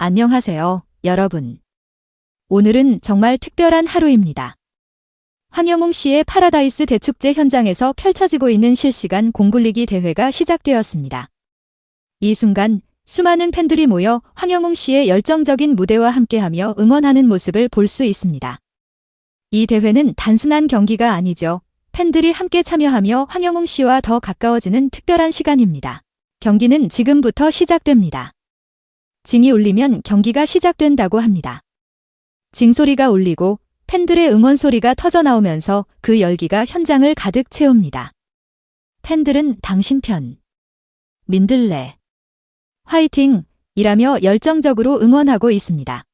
안녕하세요, 여러분. 오늘은 정말 특별한 하루입니다. 황영웅 씨의 파라다이스 대축제 현장에서 펼쳐지고 있는 실시간 공굴리기 대회가 시작되었습니다. 이 순간 수많은 팬들이 모여 황영웅 씨의 열정적인 무대와 함께하며 응원하는 모습을 볼 수 있습니다. 이 대회는 단순한 경기가 아니죠. 팬들이 함께 참여하며 황영웅 씨와 더 가까워지는 특별한 시간입니다. 경기는 지금부터 시작됩니다. 징이 울리면 경기가 시작된다고 합니다. 징 소리가 울리고 팬들의 응원 소리가 터져 나오면서 그 열기가 현장을 가득 채웁니다. 팬들은 당신 편. 민들레. 화이팅! 이라며 열정적으로 응원하고 있습니다.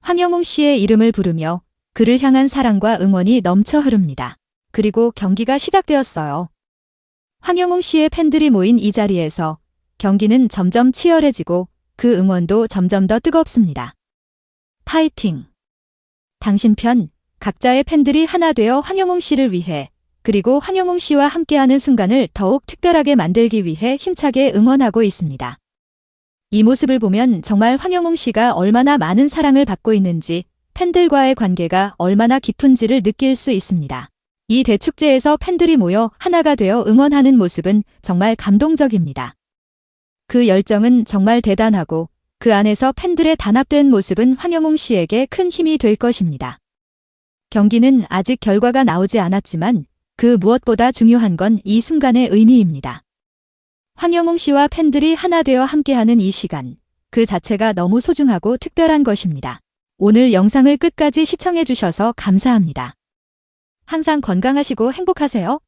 황영웅 씨의 이름을 부르며 그를 향한 사랑과 응원이 넘쳐 흐릅니다. 그리고 경기가 시작되었어요. 황영웅 씨의 팬들이 모인 이 자리에서 경기는 점점 치열해지고 그 응원도 점점 더 뜨겁습니다. 파이팅! 당신 편, 각자의 팬들이 하나 되어 황영웅 씨를 위해 그리고 황영웅 씨와 함께하는 순간을 더욱 특별하게 만들기 위해 힘차게 응원하고 있습니다. 이 모습을 보면 정말 황영웅 씨가 얼마나 많은 사랑을 받고 있는지 팬들과의 관계가 얼마나 깊은지를 느낄 수 있습니다. 이 대축제에서 팬들이 모여 하나가 되어 응원하는 모습은 정말 감동적입니다. 그 열정은 정말 대단하고 그 안에서 팬들의 단합된 모습은 황영웅 씨에게 큰 힘이 될 것입니다. 경기는 아직 결과가 나오지 않았지만 그 무엇보다 중요한 건 이 순간의 의미입니다. 황영웅 씨와 팬들이 하나 되어 함께하는 이 시간, 그 자체가 너무 소중하고 특별한 것입니다. 오늘 영상을 끝까지 시청해주셔서 감사합니다. 항상 건강하시고 행복하세요.